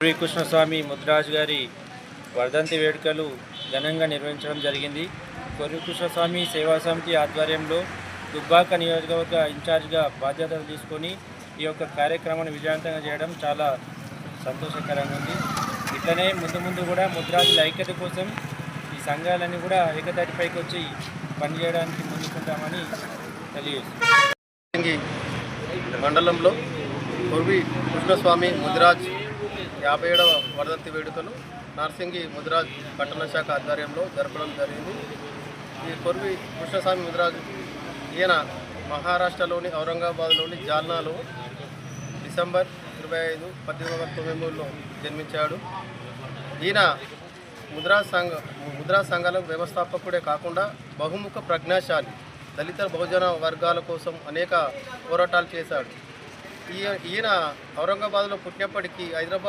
శ్రీకృష్ణస్వామి ముద్రాజ్ గారి వర్ధంతి వేడుకలు ఘనంగా నిర్వహించడం జరిగింది. కొర్రీకృష్ణస్వామి సేవా సమితి ఆధ్వర్యంలో దుబ్బాక నియోజకవర్గ ఇన్ఛార్జ్గా బాధ్యతలు తీసుకొని ఈ యొక్క కార్యక్రమాన్ని విజయవంతంగా చేయడం చాలా సంతోషకరంగా ఉంది. ఇట్లనే ముందు ముందు కూడా ముద్రాజుల ఐక్యత కోసం ఈ సంఘాలన్నీ కూడా ఏకతాటిపైకి వచ్చి పనిచేయడానికి ముందుకుంటామని తెలియజేస్తుంది మండలంలో కొర్వి కృష్ణస్వామి ముద్రాజ్ యాభై ఏడవ వరదంతి వేడుకలు నార్సింగి ముదిరాజ్ పట్టణ శాఖ ఆధ్వర్యంలో జరపడం జరిగింది. ఈ కొరివి కృష్ణస్వామి ముదిరాజ్ ఈయన మహారాష్ట్రలోని ఔరంగాబాద్లోని జాల్నాలో డిసెంబర్ ఇరవై ఐదు పద్దెనిమిది వందల తొంభై మూడులో జన్మించాడు. ఈయన ముద్రా సంఘ ముద్రా సంఘాల వ్యవస్థాపకుడే కాకుండా బహుముఖ ప్రజ్ఞాశాలి దళిత బహుజన వర్గాల కోసం అనేక పోరాటాలు చేశాడు. ఈయన ఔరంగాబాద్లో పుట్టినప్పటికీ హైదరాబాద్